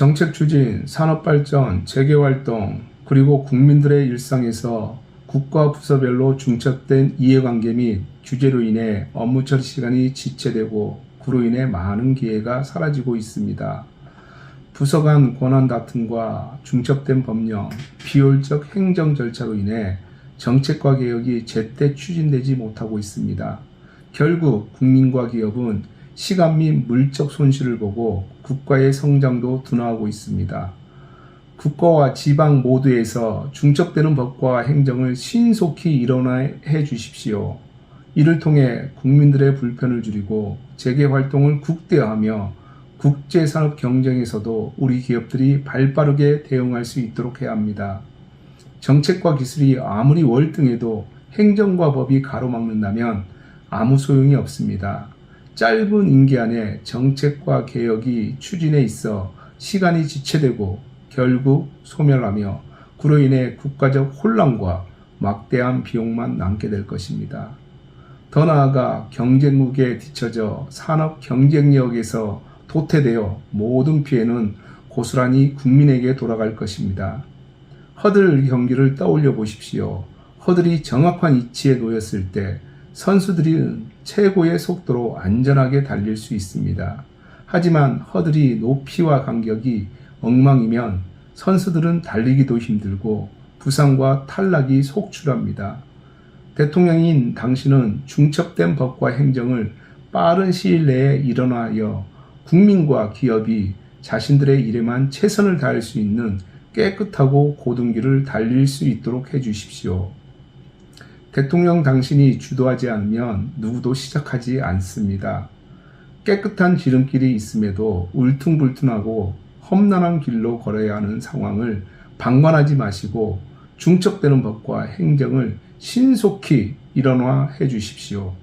정책 추진, 산업 발전, 재개 활동, 그리고 국민들의 일상에서 국가 부서별로 중첩된 이해관계 및 규제로 인해 업무 처리 시간이 지체되고 그로 인해 많은 기회가 사라지고 있습니다. 부서 간 권한 다툼과 중첩된 법령, 비효율적 행정 절차로 인해 정책과 개혁이 제때 추진되지 못하고 있습니다. 결국 국민과 기업은 시간 및 물적 손실을 보고 국가의 성장도 둔화하고 있습니다. 국가와 지방 모두에서 중첩되는 법과 행정을 신속히 일어나해 주십시오. 이를 통해 국민들의 불편을 줄이고 재개 활동을 국대화하며 국제 산업 경쟁에서도 우리 기업들이 발빠르게 대응할 수 있도록 해야 합니다. 정책과 기술이 아무리 월등해도 행정과 법이 가로막는다면 아무 소용이 없습니다. 짧은 임기 안에 정책과 개혁이 추진에 있어 시간이 지체되고 결국 소멸하며 그로 인해 국가적 혼란과 막대한 비용만 남게 될 것입니다. 더 나아가 경쟁국에 뒤처져 산업 경쟁력에서 도태되어 모든 피해는 고스란히 국민에게 돌아갈 것입니다. 허들 경기를 떠올려 보십시오. 허들이 정확한 위치에 놓였을 때 선수들은 최고의 속도로 안전하게 달릴 수 있습니다. 하지만 허들이 높이와 간격이 엉망이면 선수들은 달리기도 힘들고 부상과 탈락이 속출합니다. 대통령인 당신은 중첩된 법과 행정을 빠른 시일 내에 일어나여 국민과 기업이 자신들의 일에만 최선을 다할 수 있는 깨끗하고 고등길을 달릴 수 있도록 해 주십시오. 대통령 당신이 주도하지 않으면 누구도 시작하지 않습니다. 깨끗한 지름길이 있음에도 울퉁불퉁하고 험난한 길로 걸어야 하는 상황을 방관하지 마시고 중첩되는 법과 행정을 신속히 일어나 해 주십시오.